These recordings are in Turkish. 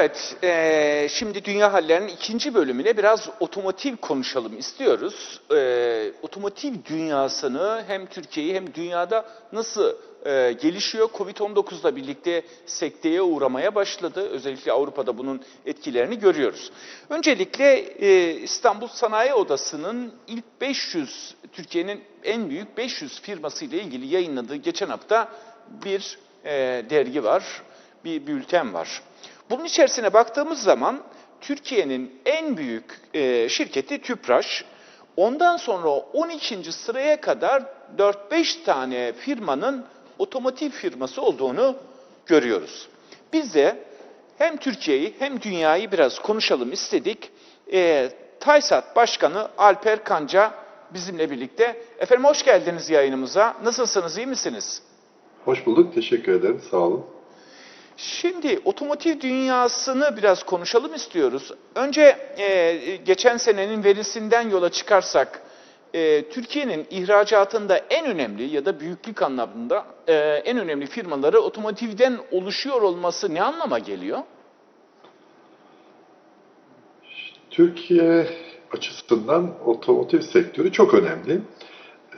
Evet, eee, şimdi Dünya Hallerinin ikinci bölümüne biraz otomotiv konuşalım istiyoruz. Eee, otomotiv dünyasını hem Türkiye'yi hem dünyada nasıl eee, gelişiyor? Covid-19'la birlikte sekteye uğramaya başladı. Özellikle Avrupa'da bunun etkilerini görüyoruz. Öncelikle eee, İstanbul Sanayi Odası'nın ilk 500, Türkiye'nin en büyük 500 firması ile ilgili yayınladığı geçen hafta bir eee, dergi var, bir bülten var. Bunun içerisine baktığımız zaman Türkiye'nin en büyük e, şirketi Tüpraş. Ondan sonra 12. sıraya kadar 4-5 tane firmanın otomotiv firması olduğunu görüyoruz. Biz de hem Türkiye'yi hem dünyayı biraz konuşalım istedik. E, TAYSAT Başkanı Alper Kanca bizimle birlikte. Efendim hoş geldiniz yayınımıza. Nasılsınız, iyi misiniz? Hoş bulduk, teşekkür ederim, sağ olun. Şimdi otomotiv dünyasını biraz konuşalım istiyoruz. Önce e, geçen senenin verisinden yola çıkarsak, e, Türkiye'nin ihracatında en önemli ya da büyüklük anlamında e, en önemli firmaları otomotivden oluşuyor olması ne anlama geliyor? Türkiye açısından otomotiv sektörü çok önemli.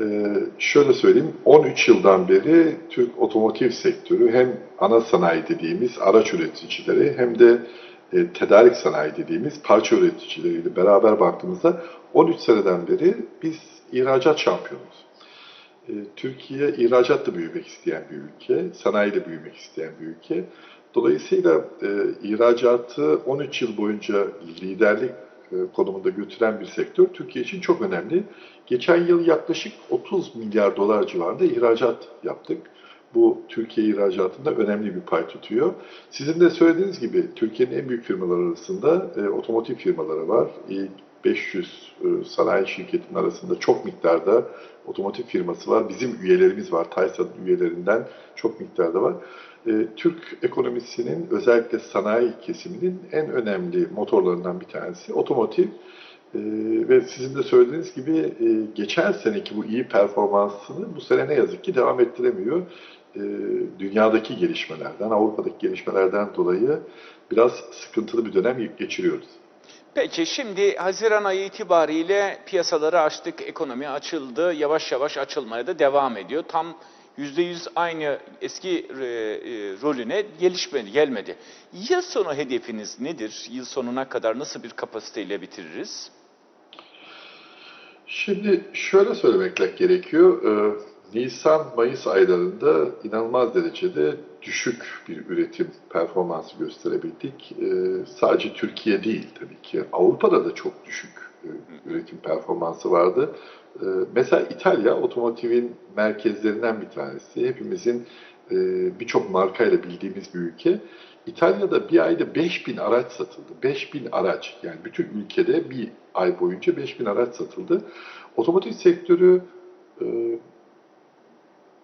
Ee, şöyle söyleyeyim, 13 yıldan beri Türk otomotiv sektörü hem ana sanayi dediğimiz araç üreticileri hem de e, tedarik sanayi dediğimiz parça üreticileriyle beraber baktığımızda 13 seneden beri biz ihracat şampiyonuz. E, Türkiye ihracat da büyümek isteyen bir ülke, sanayi de büyümek isteyen bir ülke. Dolayısıyla e, ihracatı 13 yıl boyunca liderlik konumunda götüren bir sektör Türkiye için çok önemli. Geçen yıl yaklaşık 30 milyar dolar civarında ihracat yaptık. Bu Türkiye ihracatında önemli bir pay tutuyor. Sizin de söylediğiniz gibi Türkiye'nin en büyük firmaları arasında e, otomotiv firmaları var. İlk 500 e, sanayi şirketinin arasında çok miktarda otomotiv firması var. Bizim üyelerimiz var. TAYSA'nın üyelerinden çok miktarda var. E, Türk ekonomisinin özellikle sanayi kesiminin en önemli motorlarından bir tanesi otomotiv. E, ve sizin de söylediğiniz gibi geçen seneki bu iyi performansını bu sene ne yazık ki devam ettiremiyor. Dünyadaki gelişmelerden, Avrupa'daki gelişmelerden dolayı biraz sıkıntılı bir dönem geçiriyoruz. Peki şimdi Haziran ayı itibariyle piyasaları açtık, ekonomi açıldı, yavaş yavaş açılmaya da devam ediyor. Tam %100 aynı eski e, e, rolüne gelişmedi, gelmedi. Yıl sonu hedefiniz nedir? Yıl sonuna kadar nasıl bir kapasiteyle bitiririz? Şimdi şöyle söylemek gerekiyor. Ee, Nisan-Mayıs aylarında inanılmaz derecede düşük bir üretim performansı gösterebildik. Ee, sadece Türkiye değil tabii ki. Avrupa'da da çok düşük e, üretim performansı vardı. Ee, mesela İtalya otomotivin merkezlerinden bir tanesi. Hepimizin e, birçok markayla bildiğimiz bir ülke. İtalya'da bir ayda 5000 araç satıldı. 5000 araç yani bütün ülkede bir ay boyunca 5000 araç satıldı. Otomotiv sektörü e,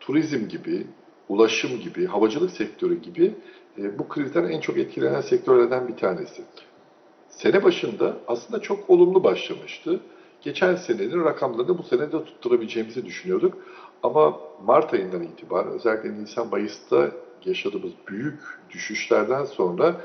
turizm gibi, ulaşım gibi, havacılık sektörü gibi e, bu krizden en çok etkilenen sektörlerden bir tanesi. Sene başında aslında çok olumlu başlamıştı. Geçen senenin rakamlarını bu sene de tutturabileceğimizi düşünüyorduk. Ama Mart ayından itibaren özellikle Nisan-Mayıs'ta yaşadığımız büyük düşüşlerden sonra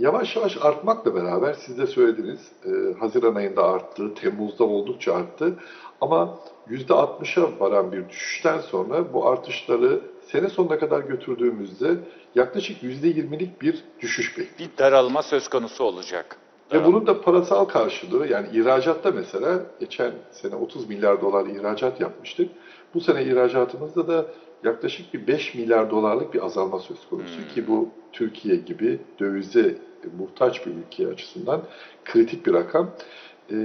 yavaş yavaş artmakla beraber siz de söylediniz e, Haziran ayında arttı, Temmuz'da oldukça arttı ama %60'a varan bir düşüşten sonra bu artışları sene sonuna kadar götürdüğümüzde yaklaşık %20'lik bir düşüş bekliyoruz. Bir daralma söz konusu olacak. Ve bunun da parasal karşılığı yani ihracatta mesela geçen sene 30 milyar dolar ihracat yapmıştık. Bu sene ihracatımızda da yaklaşık bir 5 milyar dolarlık bir azalma söz konusu ki bu Türkiye gibi dövize muhtaç bir ülke açısından kritik bir rakam. E,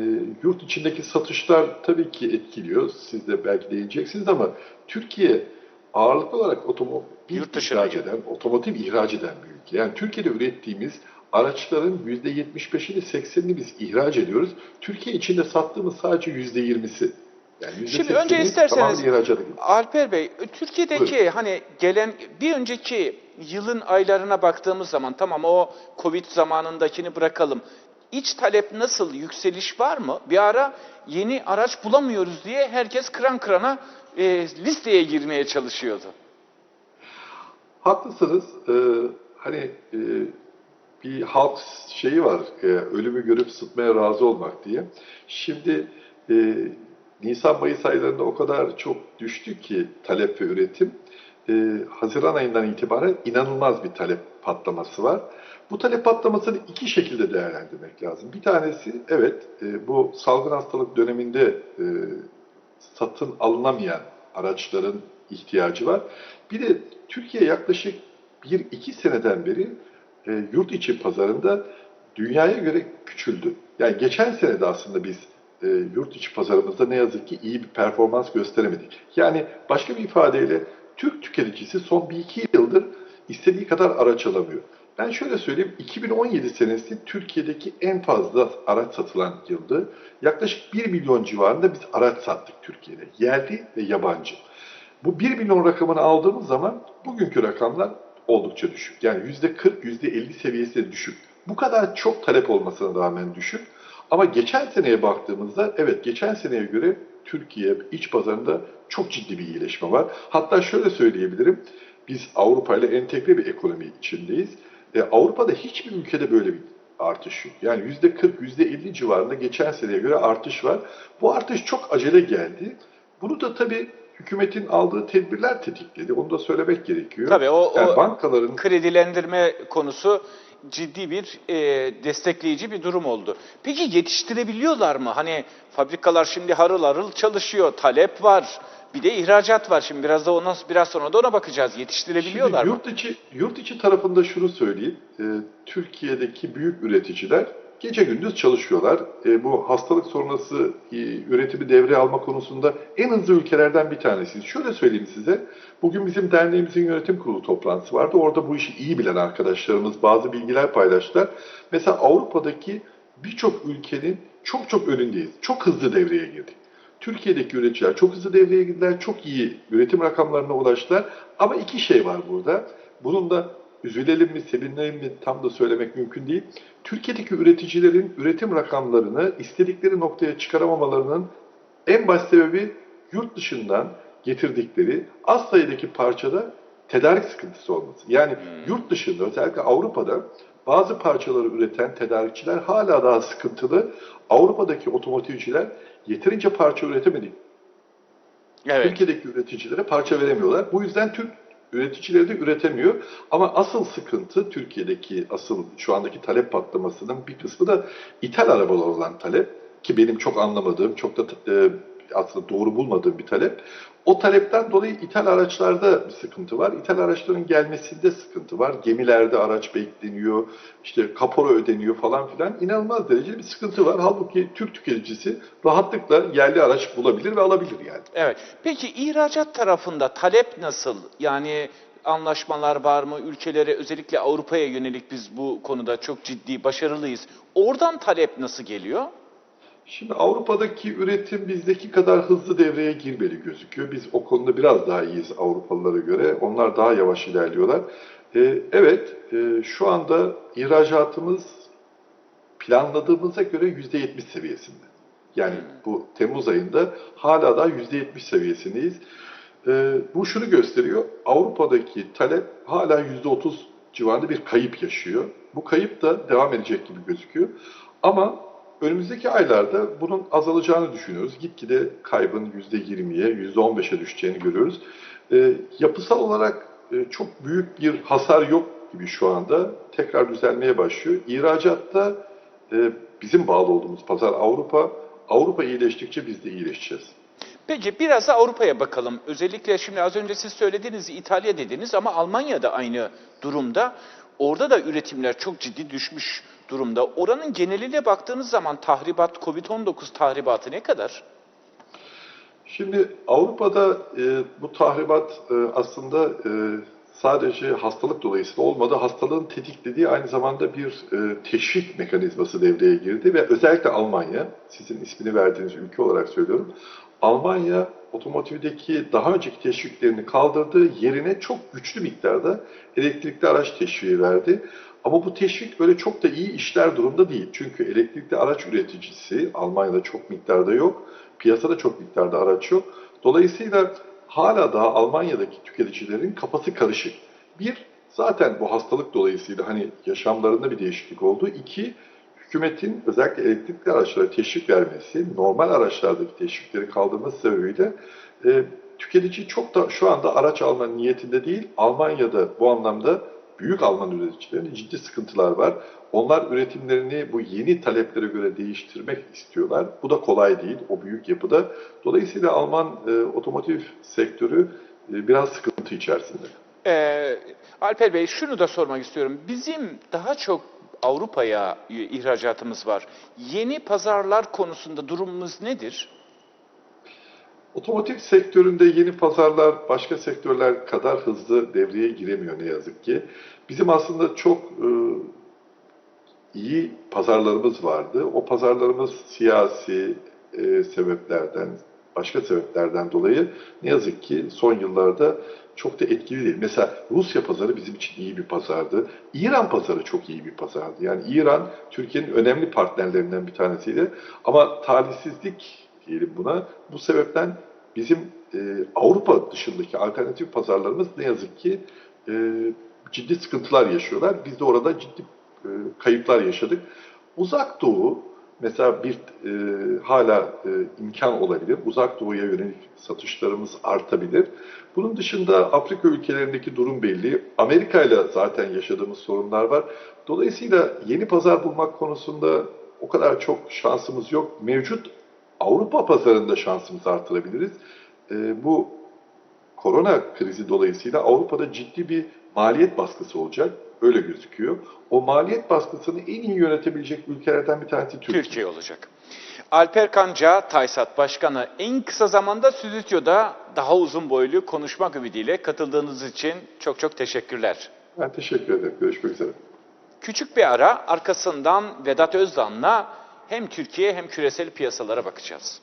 yurt içindeki satışlar tabii ki etkiliyor. Siz de belki değineceksiniz ama Türkiye ağırlıklı olarak otomobil Yurt ihraç eden, otomotiv ihraç eden bir ülke. Yani Türkiye'de ürettiğimiz araçların %75'ini 80'ini biz ihraç ediyoruz. Türkiye içinde sattığımız sadece %20'si. Yani Şimdi %80'i önce isterseniz. Alper Bey, Türkiye'deki hani gelen bir önceki yılın aylarına baktığımız zaman tamam o Covid zamanındakini bırakalım. İç talep nasıl? Yükseliş var mı? Bir ara yeni araç bulamıyoruz diye herkes kıran kırana e, listeye girmeye çalışıyordu. Haklısınız. Ee, hani e, bir halk şeyi var, e, ölümü görüp sıtmaya razı olmak diye. Şimdi e, Nisan-Mayıs aylarında o kadar çok düştü ki talep ve üretim. E, Haziran ayından itibaren inanılmaz bir talep patlaması var. Bu talep patlamasını iki şekilde değerlendirmek lazım. Bir tanesi, evet e, bu salgın hastalık döneminde e, satın alınamayan araçların ihtiyacı var. Bir de Türkiye yaklaşık bir iki seneden beri e, yurt içi pazarında dünyaya göre küçüldü. Yani geçen sene de aslında biz e, yurt içi pazarımızda ne yazık ki iyi bir performans gösteremedik. Yani başka bir ifadeyle Türk tüketicisi son bir iki yıldır istediği kadar araç alamıyor. Ben şöyle söyleyeyim, 2017 senesi Türkiye'deki en fazla araç satılan yıldı. Yaklaşık 1 milyon civarında biz araç sattık Türkiye'de. Yerli ve yabancı. Bu 1 milyon rakamını aldığımız zaman bugünkü rakamlar oldukça düşük. Yani %40, %50 seviyesinde düşük. Bu kadar çok talep olmasına rağmen düşük. Ama geçen seneye baktığımızda evet geçen seneye göre Türkiye iç pazarında çok ciddi bir iyileşme var. Hatta şöyle söyleyebilirim. Biz Avrupa ile entegre bir ekonomi içindeyiz. E, Avrupa'da hiçbir ülkede böyle bir artış yok. Yani %40, %50 civarında geçen seneye göre artış var. Bu artış çok acele geldi. Bunu da tabii hükümetin aldığı tedbirler tetikledi. Onu da söylemek gerekiyor. Tabii o, yani o bankaların kredilendirme konusu ciddi bir e, destekleyici bir durum oldu. Peki yetiştirebiliyorlar mı? Hani fabrikalar şimdi harıl harıl çalışıyor, talep var. Bir de ihracat var. Şimdi biraz da ona biraz sonra da ona bakacağız. Yetiştirebiliyorlar Şimdi mı? yurt içi, yurt içi tarafında şunu söyleyeyim. E, Türkiye'deki büyük üreticiler gece gündüz çalışıyorlar. E, bu hastalık sonrası e, üretimi devreye alma konusunda en hızlı ülkelerden bir tanesiyiz. Şöyle söyleyeyim size. Bugün bizim derneğimizin yönetim kurulu toplantısı vardı. Orada bu işi iyi bilen arkadaşlarımız bazı bilgiler paylaştılar. Mesela Avrupa'daki birçok ülkenin çok çok önündeyiz. Çok hızlı devreye girdik. Türkiye'deki üreticiler çok hızlı devreye girdiler, çok iyi üretim rakamlarına ulaştılar. Ama iki şey var burada. Bunun da üzülelim mi, sevinelim mi tam da söylemek mümkün değil. Türkiye'deki üreticilerin üretim rakamlarını istedikleri noktaya çıkaramamalarının en baş sebebi yurt dışından getirdikleri az sayıdaki parçada tedarik sıkıntısı olması. Yani yurt dışında özellikle Avrupa'da bazı parçaları üreten tedarikçiler hala daha sıkıntılı. Avrupa'daki otomotivciler yeterince parça üretemedik. Evet. Türkiye'deki üreticilere parça veremiyorlar. Bu yüzden Türk üreticileri de üretemiyor. Ama asıl sıkıntı Türkiye'deki asıl şu andaki talep patlamasının bir kısmı da ithal arabalar olan talep ki benim çok anlamadığım, çok da e, aslında doğru bulmadığım bir talep. O talepten dolayı ithal araçlarda bir sıkıntı var. İthal araçların gelmesinde sıkıntı var. Gemilerde araç bekleniyor, işte kapora ödeniyor falan filan. İnanılmaz derecede bir sıkıntı var. Halbuki Türk tüketicisi rahatlıkla yerli araç bulabilir ve alabilir yani. Evet. Peki ihracat tarafında talep nasıl? Yani anlaşmalar var mı? Ülkelere özellikle Avrupa'ya yönelik biz bu konuda çok ciddi başarılıyız. Oradan talep nasıl geliyor? Şimdi Avrupa'daki üretim bizdeki kadar hızlı devreye girmeli gözüküyor. Biz o konuda biraz daha iyiyiz Avrupalılara göre. Onlar daha yavaş ilerliyorlar. Ee, evet, e, şu anda ihracatımız planladığımıza göre %70 seviyesinde. Yani bu Temmuz ayında hala daha %70 seviyesindeyiz. Ee, bu şunu gösteriyor, Avrupa'daki talep hala %30 civarında bir kayıp yaşıyor. Bu kayıp da devam edecek gibi gözüküyor. Ama önümüzdeki aylarda bunun azalacağını düşünüyoruz. Gitgide kaybın %20'ye, %15'e düşeceğini görüyoruz. Ee, yapısal olarak e, çok büyük bir hasar yok gibi şu anda. Tekrar düzelmeye başlıyor. İhracatta e, bizim bağlı olduğumuz pazar Avrupa. Avrupa iyileştikçe biz de iyileşeceğiz. Peki biraz da Avrupa'ya bakalım. Özellikle şimdi az önce siz söylediğiniz İtalya dediniz ama Almanya da aynı durumda. Orada da üretimler çok ciddi düşmüş durumda. Oranın geneline baktığınız zaman tahribat, Covid-19 tahribatı ne kadar? Şimdi Avrupa'da e, bu tahribat e, aslında e, sadece hastalık dolayısıyla olmadı. Hastalığın tetiklediği aynı zamanda bir e, teşvik mekanizması devreye girdi ve özellikle Almanya, sizin ismini verdiğiniz ülke olarak söylüyorum. Almanya otomotivdeki daha önceki teşviklerini kaldırdı, yerine çok güçlü miktarda elektrikli araç teşviği verdi. Ama bu teşvik böyle çok da iyi işler durumda değil. Çünkü elektrikli araç üreticisi Almanya'da çok miktarda yok. Piyasada çok miktarda araç yok. Dolayısıyla hala daha Almanya'daki tüketicilerin kafası karışık. Bir, Zaten bu hastalık dolayısıyla hani yaşamlarında bir değişiklik oldu. İki, hükümetin özellikle elektrikli araçlara teşvik vermesi, normal araçlardaki teşvikleri kaldırması sebebiyle e, tüketici çok da şu anda araç alma niyetinde değil. Almanya'da bu anlamda büyük Alman üreticilerin ciddi sıkıntılar var. Onlar üretimlerini bu yeni taleplere göre değiştirmek istiyorlar. Bu da kolay değil o büyük yapıda. Dolayısıyla Alman e, otomotiv sektörü e, biraz sıkıntı içerisinde. Ee, Alper Bey şunu da sormak istiyorum. Bizim daha çok Avrupa'ya ihracatımız var. Yeni pazarlar konusunda durumumuz nedir? Otomotiv sektöründe yeni pazarlar başka sektörler kadar hızlı devreye giremiyor ne yazık ki. Bizim aslında çok e, iyi pazarlarımız vardı. O pazarlarımız siyasi e, sebeplerden, başka sebeplerden dolayı ne yazık ki son yıllarda çok da etkili değil. Mesela Rusya pazarı bizim için iyi bir pazardı. İran pazarı çok iyi bir pazardı. Yani İran Türkiye'nin önemli partnerlerinden bir tanesiydi. Ama talihsizlik diyelim buna. Bu sebepten bizim e, Avrupa dışındaki alternatif pazarlarımız ne yazık ki e, ciddi sıkıntılar yaşıyorlar. Biz de orada ciddi e, kayıplar yaşadık. Uzak Doğu mesela bir e, hala e, imkan olabilir. Uzak Doğu'ya yönelik satışlarımız artabilir. Bunun dışında Afrika ülkelerindeki durum belli. Amerika ile zaten yaşadığımız sorunlar var. Dolayısıyla yeni pazar bulmak konusunda o kadar çok şansımız yok. Mevcut Avrupa pazarında şansımızı artırabiliriz. E, bu korona krizi dolayısıyla Avrupa'da ciddi bir maliyet baskısı olacak. Öyle gözüküyor. O maliyet baskısını en iyi yönetebilecek ülkelerden bir tanesi Türkiye. Türkiye olacak. Alper Kanca, Taysat Başkanı en kısa zamanda stüdyoda daha uzun boylu konuşmak ümidiyle katıldığınız için çok çok teşekkürler. Ben teşekkür ederim. Görüşmek üzere. Küçük bir ara arkasından Vedat Özdan'la hem Türkiye hem küresel piyasalara bakacağız.